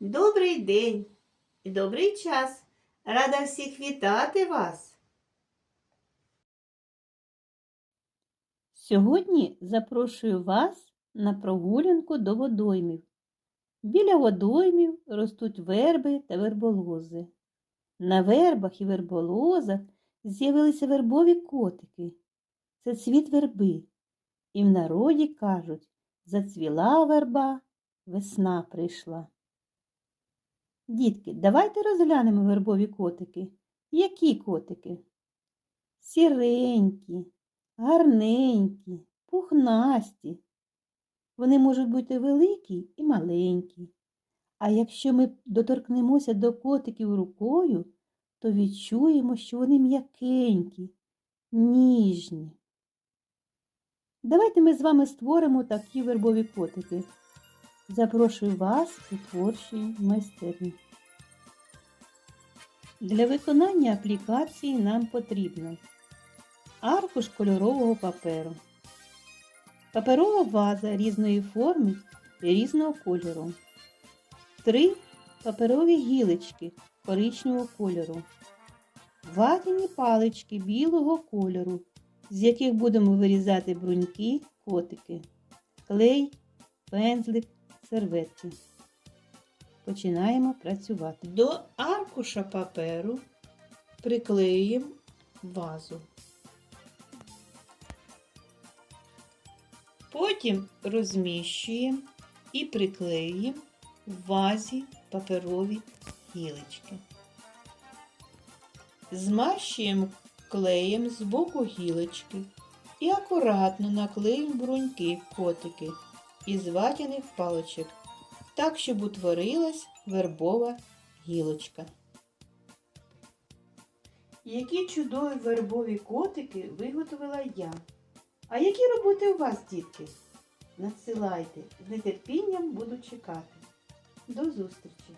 Добрий день і добрий час. Рада всіх вітати вас. Сьогодні запрошую вас на прогулянку до водоймів. Біля водоймів ростуть верби та верболози. На вербах і верболозах з'явилися вербові котики. Це цвіт верби. І в народі кажуть, зацвіла верба, весна прийшла. Дітки, давайте розглянемо вербові котики. Які котики? Сіренькі, гарненькі, пухнасті. Вони можуть бути великі і маленькі. А якщо ми доторкнемося до котиків рукою, то відчуємо, що вони м'якенькі, ніжні. Давайте ми з вами створимо такі вербові котики. Запрошую вас у творчій майстерні. Для виконання аплікації нам потрібно аркуш кольорового паперу, паперова ваза різної форми і різного кольору, три паперові гілочки коричневого кольору, ватяні палички білого кольору, з яких будемо вирізати бруньки, котики, клей, пензлик, серветки. Починаємо працювати. До аркуша паперу приклеюємо вазу. Потім розміщуємо і приклеюємо в вазі паперові гілочки. Змащуємо клеєм з боку гілочки і акуратно наклеїмо бруньки котики із ватяних палочок, так, щоб утворилась вербова гілочка. Які чудові вербові котики виготовила я. А які роботи у вас, дітки? Надсилайте, з нетерпінням буду чекати. До зустрічі!